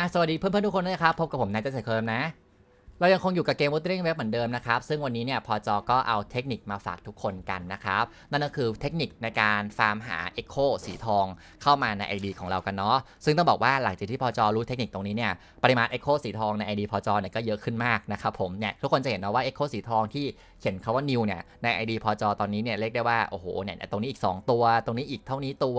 อะสวัสดีเพื่อนๆทุกคนด้วยนะครับ พบกับผมนายเจษเคิร์มนะ เรายังคงอยู่กับเกม Wuthering Web เหมือนเดิมนะครับ ซึ่งวันนี้เนี่ยพอจอก็เอาเทคนิคมาฝากทุกคนกันนะครับ นั่นก็คือเทคนิคในการฟาร์มหา Echo สีทองเข้ามาใน ID ของเรากันเนาะ ซึ่งต้องบอกว่าหลังจากที่พอจอรู้เทคนิคตรงนี้เนี่ยปริมาณ Echo สีทองใน ID พอจอเนี่ยก็เยอะขึ้นมากนะครับผมเนี่ยทุกคนจะเห็นนะว่า Echo สีทองที่เขียนคาว่า new เนี่ยใน ID พอจอตอนนี้เนี่ยเรียกได้ว่าโอ้โหเนี่ยตรงนี้อีก 2 ตัว ตรงนี้อีกเท่านี้ตัว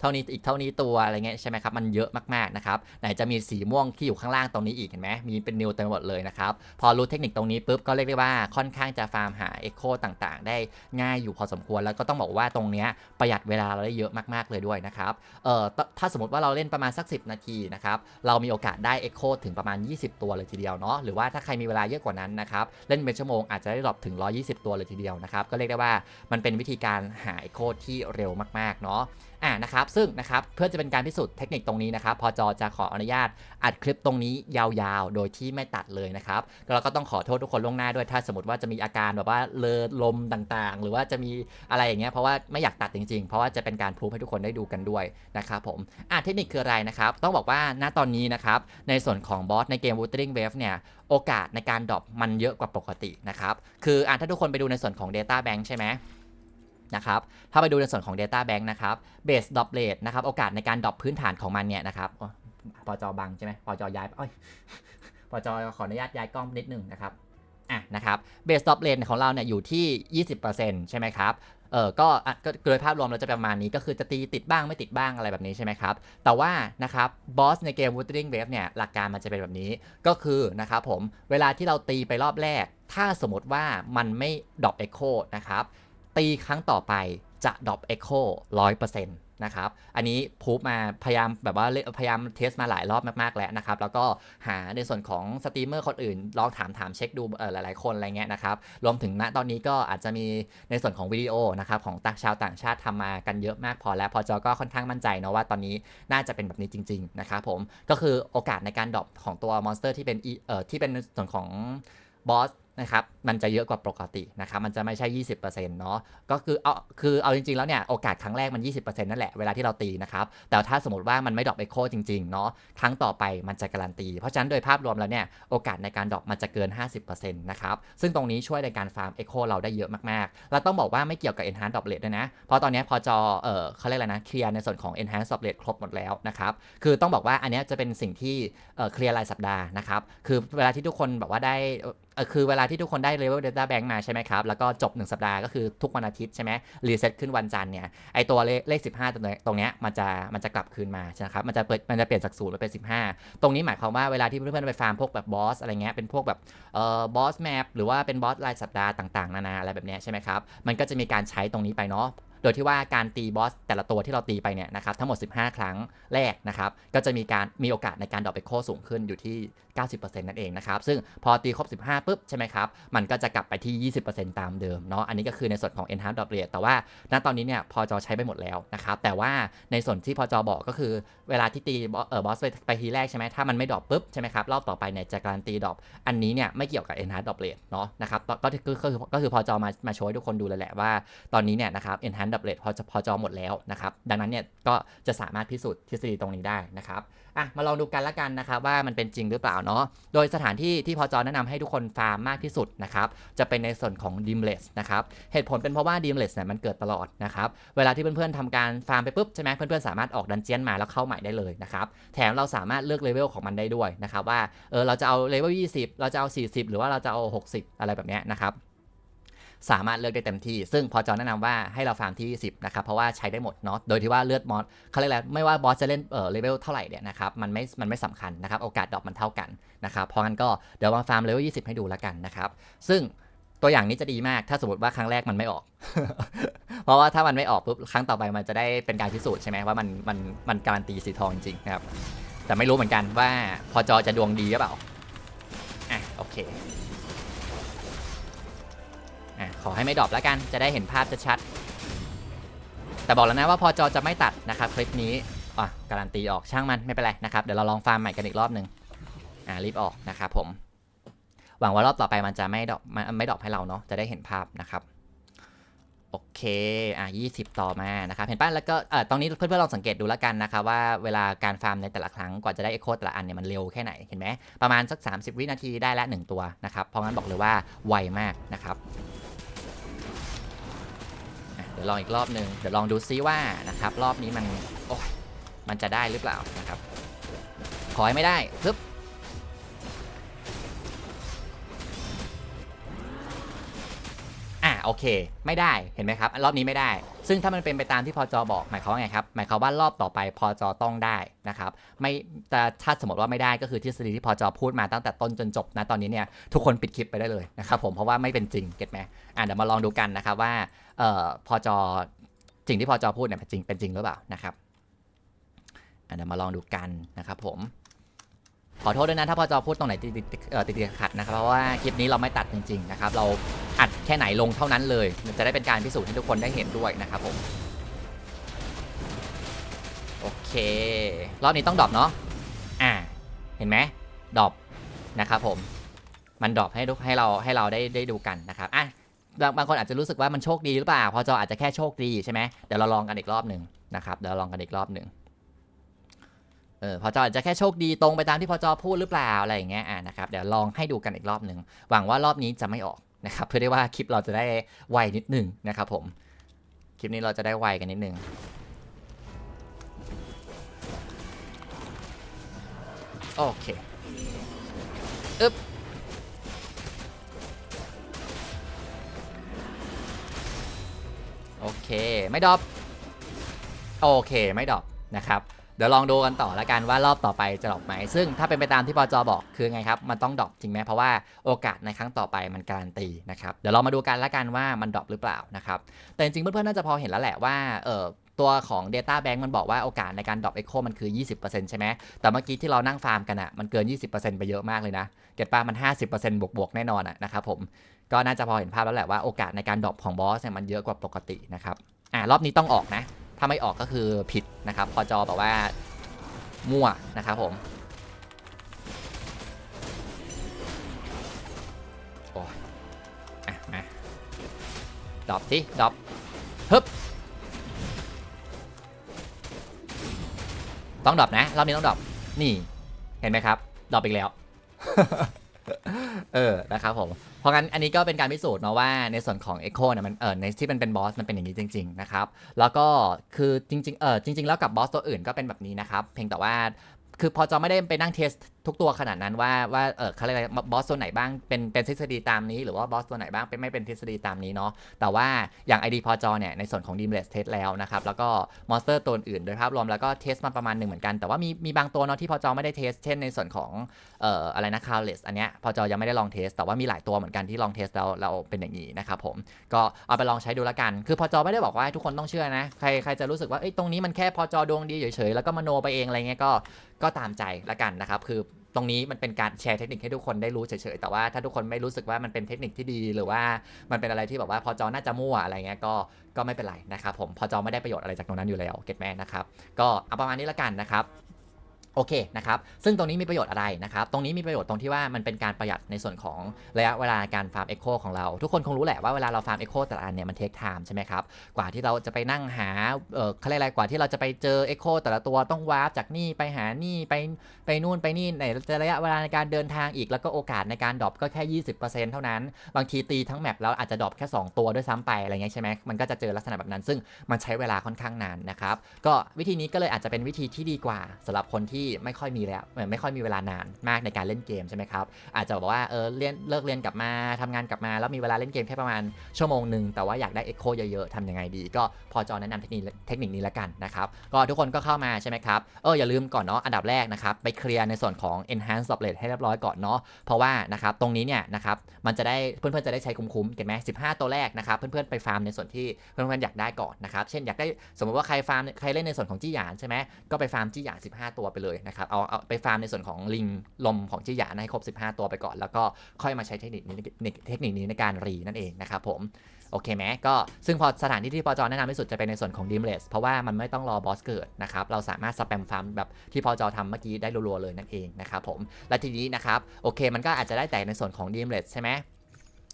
เท่านี้อีกเท่านี้ตัวอะไรเงี้ยใช่ไหมครับมันเยอะมากๆนะครับไหนจะมีสีม่วงที่อยู่ข้างล่างตรงนี้อีกเห็นไหมมีเป็นนิวเต็มหมดเลยนะครับพอรู้เทคนิคตรงนี้ปุ๊บก็เรียกได้ว่าค่อนข้างจะฟาร์มหาเอ็กโคต่างๆ ได้ง่ายอยู่พอสมควร แล้วก็ต้องบอกว่าตรงเนี้ยประหยัดเวลาเราได้เยอะมากๆเลยด้วยนะครับเอ่อถ้าสมมติว่าเราเล่นประมาณสัก 10 นาทีนะครับเรามีโอกาสได้เอ็กโคถึงประมาณ 20 ตัวเลยทีเดียวเนาะหรือว่าถ้าใครมีเวลาเยอะกว่านั้นนะครับเล่นเป็นชั่วโมงอาจจะได้ดรอปถึง 120 ตัวเลยทีเดียวนะครับก็เรียกได้ว่ามันเป็นวิธีการหาเอ็กโคที่เร็วมากๆเนาะ อ่านะครับซึ่งนะครับเพื่อจะเป็นการพิสูจน์เทคนิคตรงนี้นะครับพอจอจะขออนุญาตอัดคลิปตรงนี้ยาวๆ โดยที่ไม่ตัดเลยนะครับแล้วก็ต้องขอโทษทุกคนล่วงหน้าด้วยถ้าสมมติว่าจะมีอาการแบบว่าเลอลมต่างๆ หรือว่าจะมีอะไรอย่างเงี้ยเพราะว่าไม่อยากตัดจริงๆ เพราะว่าจะเป็นการพรูฟให้ทุกคนได้ดูกันด้วยนะครับผมอ่าเทคนิคคืออะไรนะครับ ต้องบอกว่าณตอนนี้นะครับในส่วนของบอสในเกม Wuthering Wave เนี่ยโอกาสในการดรอปมันเยอะกว่าปกตินะครับคืออ่าถ้าทุกคนไปดูในส่วนของ Data Bank ใช่ไหม นะครับ ถ้าไปดูในส่วนของ Data Bank นะครับ Base Drop Rate นะครับ โอกาสในการดรอปพื้นฐานของมันเนี่ยนะครับอ๋อปอจอบังใช่ไหมปอจอย้ายอ้ยปอจอขออนุญาตย้ายกล้องนิดนึงนะครับอะนะครับ Base Drop Rate ของเราเนี่ยอยู่ที่ 20%ใช่ไหมครับเออก็ก็โดยภาพรวมเราจะประมาณนี้ก็คือจะตีติดบ้างไม่ติดบ้างอะไรแบบนี้ใช่ไหมครับ แต่ว่านะครับบอสในเกม Wuthering Wave เนี่ยหลักการมันจะเป็นแบบนี้ก็คือนะครับผมเวลาที่เราตีไปรอบแรก ถ้าสมมติว่ามันไม่ดรอป Echo นะครับ ตีครั้งต่อไปจะดรอป Echo 100%นต์นะครับ อันนี้พูฟมาพยายามแบบว่าพยายามเทสมาหลายรอบมาก ๆ แล้วนะครับ แล้วก็หาในส่วนของสตรีมเมอร์คนอื่น ลองถามถามเช็คดูหลาย ๆ คนอะไรเงี้ยนะครับ รวมถึงณตอนนี้ก็อาจจะมีในส่วนของวิดีโอนะครับของต่างชาวต่างชาติทำมากันเยอะมากพอแล้ว พอจอก็ค่อนข้างมั่นใจเนาะว่าตอนนี้น่าจะเป็นแบบนี้จริง ๆ นะครับผม ก็คือโอกาสในการดรอปของตัวมอนสเตอร์ที่เป็นเอ่อที่เป็นส่วนของบอส นะครับมันจะเยอะกว่าปกตินะครับมันจะไม่ใช่ 20%เนาะก็คือเอาคือเอาจริง ๆ แล้วเนี่ยโอกาสครั้งแรกมัน 20%นั่นแหละเวลาที่เราตีนะครับแต่ถ้าสมมติว่ามันไม่ดรอปเอ็กโคจริงๆเนาะครั้งต่อไปมันจะการันตี เพราะฉะนั้นโดยภาพรวมแล้วเนี่ยโอกาสในการดรอปมันจะเกิน 50%นะครับซึ่งตรงนี้ช่วยในการฟาร์มเอ็กโคเราได้เยอะมากๆแล้วต้องบอกว่าไม่เกี่ยวกับ enhance drop rate ด้วยนะเพราะตอนนี้พอจอเออเขาเรียกอะไรนะเคลียร์ในส่วนของ enhance drop rate ครบหมดแล้วนะครับคือต้องบอกว่าอันนี้จะเป็นสิ่งที่เออเคลียร์รายสัปดาห์นะครับคือเวลาที่ทุกคนแบบว่าได้คือเวลาที่ทุกคนได้ level data bank มาใช่ไหมครับ แล้วก็จบ 1 สัปดาห์ก็คือทุกวันอาทิตย์ใช่ไหมรีเซ็ตขึ้นวันจันทร์เนี่ย ไอตัวเลขเลข15 ตรงเนี้ตรงเนี้ยมันจะมันจะกลับคืนมาใช่ไหมครับ มันจะเปิดมันจะเปลี่ยนจากศูนย์มาเป็น 15 ตรงนี้หมายความว่าเวลาที่เพื่อนๆไปฟาร์มพวกแบบบอสอะไรเงี้ย เป็นพวกแบบเอ่อบอสแมปหรือว่าเป็นบอสรายสัปดาห์ต่างๆ นานาอะไรแบบเนี้ยใช่ไหมครับ มันก็จะมีการใช้ตรงนี้ไปเนาะ โดยที่ว่าการตีบอสแต่ละตัวที่เราตีไปเนี่ยนะครับทั้งหมด 15 ครั้งแรกนะครับก็จะมีการมีโอกาสในการดรอปไปโคสูงขึ้นอยู่ที่ 90%นั่นเองนะครับซึ่งพอตีครบ 15ปุ๊บใช่ไหมครับมันก็จะกลับไปที่ 20%ตามเดิมเนาะอันนี้ก็คือในส่วนของ enhanced drop rate แต่ว่าณตอนนี้เนี่ยพอจอใช้ไปหมดแล้วนะครับแต่ว่าในส่วนที่พอจอบอกก็คือเวลาที่ตีบอสเออบอสไปไปทีแรกใช่ไหมถ้ามันไม่ดรอปปุ๊บใช่ไหมครับรอบต่อไปเนี่ยจะการันตีดรอปอันนี้เนี่ยไม่เกี่ยวกับ enhanced drop rate เนาะนะครับก็ก็ก็คือก็คือพอจอมามาโชว์ให้ทุกคนดูเลยแหละว่าตอนนี้เนี่ยนะครับ enhanced drop rate พอจะพอจอหมดแล้วนะครับ ดังนั้นเนี่ยก็จะสามารถพิสูจน์ทฤษฎีตรงนี้ได้นะครับอะมาลองดูกันละกันนะครับว่ามันเป็นจริงหรือเปล่าเนาะโดยสถานที่ที่พอจอแนะนำให้ทุกคนฟาร์มมากที่สุดนะครับจะเป็นในส่วนของ d i m l e s s นะครับเหตุผลเป็นเพราะว่า d i m l e s s เนี่ยมันเกิดตลอดนะครับเวลาที่เพื่อนๆทำการฟาร์มไปปุ๊บใช่ไหมเพื่อนๆสามารถออกดันเจียนมาแล้วเข้าใหม่ได้เลยนะครับแถมเราสามารถเลือกเลเวลของมันได้ด้วยนะครับว่าเออเราจะเอาเลเวล20 เราจะเอา 40 หรือว่าเราจะเอา 60 อะไรแบบเนี้ยนะครับ สามารถเลือกได้เต็มที่ ซึ่งพอจอแนะนำว่าให้เราฟาร์มที่10นะครับ เพราะว่าใช้ได้หมดเนาะ โดยที่ว่าเลือดมอสเขาเรียกอะไรไม่ว่าบอสจะเล่นเออเลเวลเท่าไหร่เนี่ยนะครับ มันไม่ มันไม่สำคัญนะครับ โอกาสดรอปมันเท่ากันนะครับ เพราะงั้นก็เดี๋ยวมาฟาร์มเลเวล 20 ให้ดูแล้วกันนะครับ ซึ่งตัวอย่างนี้จะดีมาก ถ้าสมมติว่าครั้งแรกมันไม่ออก เพราะว่าถ้ามันไม่ออกปุ๊บครั้งต่อไปมันจะได้เป็นการพิสูจน์ใช่ไหมว่ามัน มัน มันการันตีสีทองจริงนะครับ แต่ไม่รู้เหมือนกันว่าพอจอจะดวงดีหรือเปล่า อะโอเค ขอให้ไม่ดรอปแล้วกันจะได้เห็นภาพชัดๆแต่บอกแล้วนะว่าพอจอจะไม่ตัดนะครับคลิปนี้อะการันตีออกช่างมันไม่เป็นไรนะครับเดี๋ยวเราลองฟาร์มใหม่กันอีกรอบหนึ่งอ่ารีบออกนะครับผม หวังว่ารอบต่อไปมันจะไม่ดรอปไม่ดรอปให้เราเนาะจะได้เห็นภาพนะครับโอเค อะ20 ต่อมา นะครับ เห็นป่ะ แล้วก็ เอ่อ ตรงนี้เพื่อนๆ ลองสังเกตดูแล้วกันนะครับว่าเวลาการฟาร์มในแต่ละครั้ง กว่าจะได้เอ็กโคแต่ละอันเนี่ยมันเร็วแค่ไหน เห็นไหม ประมาณสัก 30 วินาทีได้ละ 1 ตัวนะครับ เพราะงั้นบอกเลยว่าไวมากนะครับ ดี๋ยวลองอีกรอบหนึ่งเดี๋ยวลองดูซิว่านะครับรอบนี้มันโอ้ยมันจะได้หรือเปล่านะครับขอให้ไม่ได้ปึ๊บ โอเค ไม่ได้เห็นไหมครับ รอบนี้ไม่ได้ ซึ่งถ้ามันเป็นไปตามที่พอจอบอกหมายความว่าไงครับ หมายความว่ารอบต่อไปพอจอต้องได้นะครับ ไม่แต่ถ้าสมมติว่าไม่ได้ก็คือทฤษฎีที่พอจอพูดมาตั้งแต่ต้นจนจบนะตอนนี้เนี่ยทุกคนปิดคลิปไปได้เลยนะครับผมเพราะว่าไม่เป็นจริงเก็ตไหมอะเดี๋ยวมาลองดูกันนะครับว่าเอ่อพอจอสิ่งที่พอจอพูดเนี่ยเป็นจริงเป็นจริงหรือเปล่านะครับอะเดี๋ยวมาลองดูกันนะครับผม ขอโทษด้วยนะถ้าพอจอพูดตรงไหนติดติดขัดนะครับเพราะว่าคลิปนี้เราไม่ตัดจริงๆนะครับเราอัดแค่ไหนลงเท่านั้นเลย จะได้เป็นการพิสูจน์ให้ทุกคนได้เห็นด้วยนะครับผมโอเครอบนี้ต้องดรอปเนาะอ่าเห็นไหมดรอปนะครับผมมันดรอปให้ทุกให้เราให้เราได้ได้ดูกันนะครับอะบางบางคนอาจจะรู้สึกว่ามันโชคดีหรือเปล่า พอจออาจจะแค่โชคดีใช่ไหมเดี๋ยวเราลองกันอีกรอบหนึ่งนะครับเดี๋ยวลองกันอีกรอบหนึ่ง เออพอจออาจจะแค่โชคดีตรงไปตามที่พอจอพูดหรือเปล่าอะไรอย่างเงี้ยอ่านะครับเดี๋ยวลองให้ดูกันอีกรอบหนึ่งหวังว่ารอบนี้จะไม่ออกนะครับเพื่อได้ว่าคลิปเราจะได้ไวนิดหนึ่งนะครับผมคลิปนี้เราจะได้ไวกันนิดหนึ่งโอเคอึ๊บโอเค ไม่ดรอปโอเค ไม่ดรอปนะครับ เดี๋ยวลองดูกันต่อล้วกันว่ารอบต่อไปจะดรอปไหม ซึ่งถ้าเป็นไปตามที่ปอจอบอกคือไงครับ มันต้องดรอปจริงไหมเพราะว่าโอกาสในครั้งต่อไปมันการันตีนะครับ เดี๋ยวเรามาดูกันล้วกันว่ามันดรอปหรือเปล่านะครับ แต่จริงๆเพื่อนๆน่าจะพอเห็นแล้วแหละว่าเออตัวของ Data Bank มันบอกว่าโอกาสในการดรอป Echo มันคือ 20%ใช่ไหม แต่เมื่อกี้ที่เรานั่งฟาร์มกันอะมันเกิน 20%ไปเยอะมากเลยนะ เก็ตป้ามัน 50%บวกๆแน่นอนอะนะครับผม ก็น่าจะพอเห็นภาพแล้วแหละว่าโอกาสในการดรอปของบอสเนี่ยมันเยอะกว่าปกตินะครับ อ่ารอบนี้ต้องออกนะ ถ้าไม่ออกก็คือผิดนะครับ พอจอแบอกว่ามั่วนะครับผมโอ้ยอะมาดรอปสิดรอปฮึบต้องดรอปนะรอบนี้ต้องดรอปนี่เห็นไหมครับดรอปอีกแล้ว เออนะครับผมเพราะงั้นอันนี้ก็เป็นการพิสูจน์เนาะว่าในส่วนของ Echo เนี่ยมันเออในที่มันเป็นบอสมันเป็นอย่างนี้จริงๆนะครับแล้วก็คือจริงๆเออจริง ๆ แล้วกับบอสตัวอื่นก็เป็นแบบนี้นะครับเพียงแต่ว่าคือพอจอไม่ได้ไปนั่งเทส ทุกตัวขนาดนั้นว่าว่าเออเขาเรียกอะไรบอสตัวไหนบ้างเป็นเป็นทฤษฎีตามนี้ หรือว่าบอสตัวไหนบ้างเป็นไม่เป็นทฤษฎีตามนี้เนาะแต่ว่าอย่าง ID พอจอเนี่ยในส่วนของ d e e m l e s s เทสแล้วนะครับแล้วก็มอนสเตอร์ตัวอื่นโดยภาพรวมแล้วก็เทสมาประมาณหนึ่งเหมือนกัน แต่ว่ามีมีบางตัวเนาะที่พอจอไม่ได้เทสเช่นในส่วนของเอ่ออะไรนะคาร์เลสอันเนี้ยพอจอยังไม่ได้ลองเทส แต่ว่ามีหลายตัวเหมือนกันที่ลองเทสแล้วเราเป็นอย่างนี้นะครับผมก็เอาไปลองใช้ดูล้วกัน คือพอจอไม่ได้บอกว่าทุกคนต้องเชื่อนะใครใครจะรู้สึกว่าเอ้ยตรงนี้มันแค่พอจอดวงดีเฉยๆแล้วก็มโนไปเองอะไรเงี้ยก็ก็ตามใจละกันนะครับคือ ตรงนี้มันเป็นการแชร์เทคนิคให้ทุกคนได้รู้เฉยๆ แต่ว่าถ้าทุกคนไม่รู้สึกว่ามันเป็นเทคนิคที่ดี หรือว่ามันเป็นอะไรที่แบบว่าพอจอน่าจะมั่วอะไรเงี้ยก็ก็ไม่เป็นไรนะครับผมพอจอไม่ได้ประโยชน์อะไรจากตรงนั้นอยู่แล้วเก็ตแม่นะครับก็เอาประมาณนี้ละกันนะครับ โอเคนะครับ ซึ่งตรงนี้มีประโยชน์อะไรนะครับ ตรงนี้มีประโยชน์ตรงที่ว่ามันเป็นการประหยัดในส่วนของระยะเวลาการฟาร์มเอ็กโคของเรา ทุกคนคงรู้แหละว่าเวลาเราฟาร์มเอ็กโคแต่ละอันเนี่ยมันเทคไทม์ใช่ไหมครับ กว่าที่เราจะไปนั่งหา เออเขาเรียกอะไรกว่าที่เราจะไปเจอเอ็กโคแต่ละตัวต้องวาร์ปจากนี่ไปหานี่ไปไปนู่นไปนี่ไหนจะระยะเวลาในการเดินทางอีกแล้วก็โอกาสในการดรอปก็แค่ 20%เท่านั้น บางทีตีทั้งแมปแล้วอาจจะดรอปแค่ 2 ตัวด้วยซ้ำไปอะไรเงี้ยใช่ไหมมันก็จะเจอลักษณะแบบนั้น ซึ่งมันใช้เวลาค่อนข้างนานนะครับก็วิธีนี้ก็เลยอาจจะเป็นวิธีที่ดีกว่าสำหรับคนที่ไม่ค่อยมีแล้วเอ่อไม่ค่อยมีเวลานานมากในการเล่นเกมใช่ไหมครับอาจจะบอกว่าเออเรียนเลิกเรียนกลับมาทำงานกลับมาแล้วมีเวลาเล่นเกมแค่ประมาณชั่วโมงหนึ่งแต่ว่าอยากได้เอ็กโคเยอะๆทำยังไงดี ก็พอจอแนะนำเทคนิคเทคนิคนี้ละกันนะครับก็ทุกคนก็เข้ามาใช่ไหมครับเอออย่าลืมก่อนเนาะอันดับแรกนะครับไปเคลียร์ในส่วนของ enhance doublet ให้เรียบร้อยก่อนเนาะเพราะว่านะครับตรงนี้เนี่ยนะครับมันจะได้เพื่อนๆจะได้ใช้คุ้มๆเห็นไหม15ตัวแรกนะครับเพื่อนๆไปฟาร์มในส่วนที่เพื่อนๆอยากได้ก่อนนะครับเช่นอยากได้สมมติว่าใครฟาร์มใครเล่นในส่วนของจี้หยานใช่ไหมก็ไปฟาร์มจี้หยาน15 ตัวไปเลยนะครับเอาเอาไปฟาร์มในส่วนของลิงลมของจี้หยานให้ครบ 15 ตัวไปก่อน แล้วก็ค่อยมาใช้เทคนิคนี้ในเทคนิคนี้ในการรีนั่นเองนะครับผมโอเคไหมก็ซึ่งพอสถานที่ที่พอจอแนะนำที่สุดจะเป็นในส่วนของ d e m l e s s เพราะว่ามันไม่ต้องรอบอสเกิดนะครับเราสามารถสแปมฟาร์มแบบที่พอจอทำเมื่อกี้ได้รัวๆเลยนั่นเองนะครับผมและทีนี้นะครับโอเคมันก็อาจจะได้แต่ในส่วนของ d e m l e s s ใช่ไหม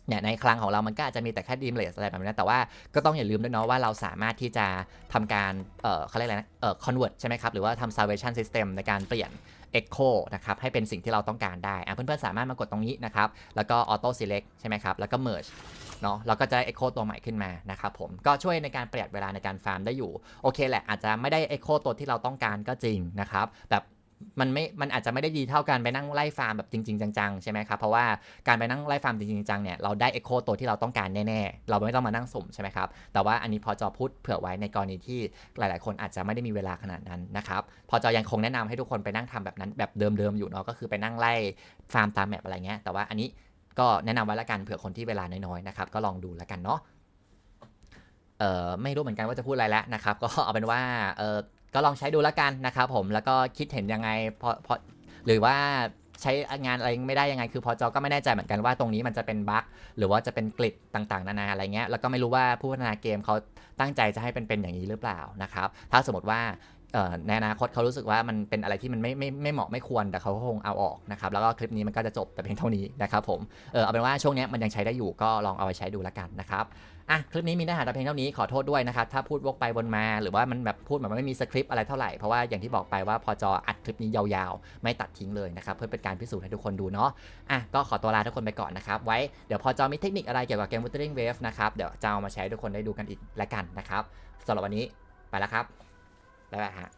เนี่ยในคลังของเรามันก็อาจจะมีแต่แค่ดีมเลสอะไรแบบนี้แต่ว่าก็ต้องอย่าลืมด้วยเนาะว่าเราสามารถที่จะทำการเอ่อเขาเรียกอะไรนะเอ่อ convert ใช่ไหมครับ หรือว่าทำ salvation system ในการเปลี่ยน echo นะครับให้เป็นสิ่งที่เราต้องการได้อะเพื่อนๆสามารถมากดตรงนี้นะครับ แล้วก็ auto select ใช่ไหมครับ แล้วก็ merge เนาะเราก็จะ echo ตัวใหม่ขึ้นมานะครับผมก็ช่วยในการประหยัดเวลาในการฟาร์มได้อยู่ โอเคแหละอาจจะไม่ได้ echo ตัวที่เราต้องการก็จริงนะครับแบบ มันไม่ มันอาจจะไม่ได้ดีเท่ากันไปนั่งไล่ฟาร์มแบบจริง ๆ จังๆ ใช่ไหมครับ เพราะว่าการไปนั่งไล่ฟาร์มจริงๆจังๆ เนี่ย เราได้ echo ตัวที่เราต้องการแน่ๆ เราไม่ต้องมานั่งสุ่มใช่ไหมครับ แต่ว่าอันนี้พอจอพูดเผื่อไว้ในกรณีที่หลายๆ คนอาจจะไม่ได้มีเวลาขนาดนั้นนะครับ พอจอยังคงแนะนำให้ทุกคนไปนั่งทำแบบนั้นแบบเดิมๆ อยู่เนาะ ก็คือไปนั่งไล่ฟาร์มตามแมปอะไรเงี้ย แต่ว่าอันนี้ก็แนะนำไว้ละกันเผื่อคนที่เวลาน้อยๆ นะครับ ก็ลองดูแล้วกันเนาะ เออไม่รู้เหมือนกันว่าจะพูดอะไรแล้วนะครับ ก็เอาเป็นว่า เออ ก็ลองใช้ดูแล้วกันนะครับผมแล้วก็คิดเห็นยังไงพอพอหรือว่าใช้งานอะไรไม่ได้ยังไง คือพอจอก็ไม่แน่ใจเหมือนกันว่าตรงนี้มันจะเป็นบั๊กหรือว่าจะเป็นกลิดต่างๆ นานาอะไรเงี้ยแล้วก็ไม่รู้ว่าผู้พัฒนาเกมเขาตั้งใจจะให้เป็นเป็นอย่างนี้หรือเปล่านะครับถ้าสมมติว่าในอนาคตเขารู้สึกว่ามันเป็นอะไรที่มันไม่ไม่ไม่เหมาะไม่ควรแต่เขาก็คงเอาออกนะครับแล้วก็คลิปนี้มันก็จะจบแต่เพียงเท่านี้นะครับผมเออเอาเป็นว่าช่วงนี้มันยังใช้ได้อยู่ก็ลองเอาไปใช้ดูแล้วกันนะครับ อะคลิปนี้มีเนื้อหาแต่เพียงเท่านี้ขอโทษด้วยนะครับ ถ้าพูดวกไปวนมาหรือว่ามันแบบพูดแบบไม่มีสคริปต์อะไรเท่าไหร่ เพราะว่าอย่างที่บอกไปว่าพอจออัดคลิปนี้ยาวๆ ไม่ตัดทิ้งเลยนะครับ เพื่อเป็นการพิสูจน์ให้ทุกคนดูเนาะอะก็ขอตัวลาทุกคนไปก่อนนะครับไว้เดี๋ยวพอจอมีเทคนิคอะไรเกี่ยวกับเกม Wuthering Wave นะครับเดี๋ยวจะเอามาแชร์ให้ทุกคนได้ดูกันอีกแล้วกันนะครับสำหรับวันนี้ไปแล้วครับบ๊ายบายฮะ